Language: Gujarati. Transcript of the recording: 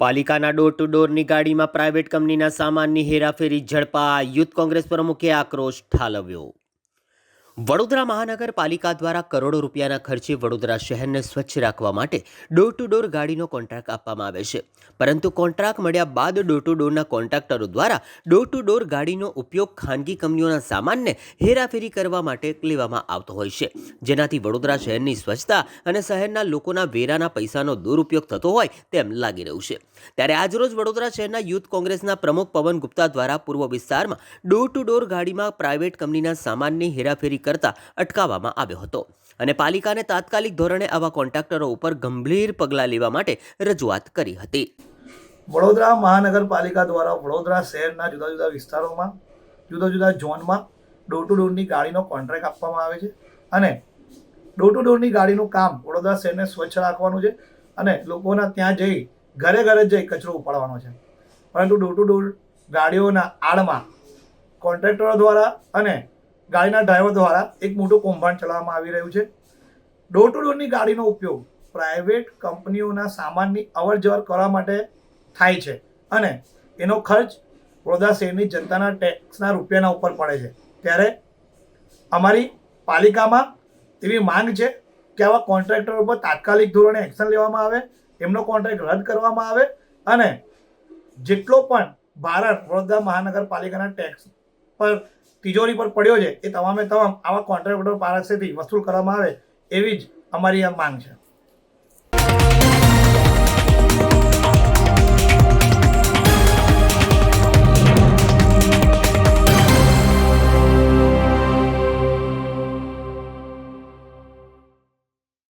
પાલિકાના ડોર ટુ ડોરની ગાડીમાં પ્રાઇવેટ કંપનીના સામાનની હેરાફેરી ઝડપા યુથ કોંગ્રેસ પ્રમુખે આક્રોશ ઠાલવ્યો. વડોદરા મહાનગરપાલિકા દ્વારા કરોડો રૂપિયાના ખર્ચે વડોદરા શહેરને સ્વચ્છ રાખવા માટે ડોર ટુ ડોર ગાડીનો કોન્ટ્રાક્ટ આપવામાં આવે છે. પરંતુ કોન્ટ્રાક્ટ મળ્યા બાદ ડોર ટુ ડોરના કોન્ટ્રાક્ટરો દ્વારા ડોર ટુ ડોર ગાડીનો ઉપયોગ ખાનગી કંપનીઓના સામાનને હેરાફેરી કરવા માટે લેવામાં આવતો હોય છે. જેનાથી વડોદરા શહેરની સ્વચ્છતા અને શહેરના લોકોના વેરાના પૈસાનો દુરુપયોગ થતો હોય તેમ લાગી રહ્યું છે. ત્યારે આજરોજ વડોદરા શહેરના યુથ કોંગ્રેસના પ્રમુખ પવન ગુપ્તા દ્વારા પૂર્વ વિસ્તારમાં ડોર ટુ ડોર ગાડીમાં પ્રાઇવેટ કંપનીના સામાનની હેરાફેરી કરતા અટકાવવામાં આવ્યો હતો. અને પાલિકાને તાત્કાલિક ધોરણે આવા કોન્ટ્રાક્ટરો ઉપર ગંભીર પગલાં લેવા માટે રજૂઆત કરી હતી. વડોદરા મહાનગરપાલિકા દ્વારા વડોદરા શહેરના જુદા જુદા વિસ્તારોમાં, જુદા જુદા ઝોનમાં ડોર ટુ ડોરની ગાડીનો કોન્ટ્રાક્ટ આપવામાં આવે છે. અને ડોર ટુ ડોરની ગાડીનું કામ વડોદરા શહેરને સ્વચ્છ રાખવાનું છે અને લોકોના ત્યાં જઈ ઘરે ઘરે જઈ કચરો ઉપાડવાનો છે. પરંતુ ડોર ટુ ડોર ગાડીઓના આડમાં કોન્ટ્રાક્ટરો દ્વારા અને ગાડીના ડ્રાઈવર દ્વારા એક મોટું કૌભાંડ ચલાવવામાં આવી રહ્યું છે. ડોર ટુ ડોરની ગાડીનો ઉપયોગ પ્રાઇવેટ કંપનીઓના સામાનની અવર જવર કરવા માટે થાય છે અને એનો ખર્ચ વડોદરા શહેરની જનતાના ટેક્સના રૂપિયાના ઉપર પડે છે. ત્યારે અમારી પાલિકામાં એવી માંગ છે કે આવા કોન્ટ્રાક્ટર ઉપર તાત્કાલિક ધોરણે એક્શન લેવામાં આવે, એમનો કોન્ટ્રાક્ટ રદ કરવામાં આવે અને જેટલો પણ ભારણ વડોદરા મહાનગરપાલિકાના ટેક્સ પર તિજોરી પર પડ્યો છે, એ તમામે તમામ આવા કોન્ટ્રાક્ટર પાસેથી વસૂલ કરવામાં આવે એવી જ અમારી આ માંગ છે.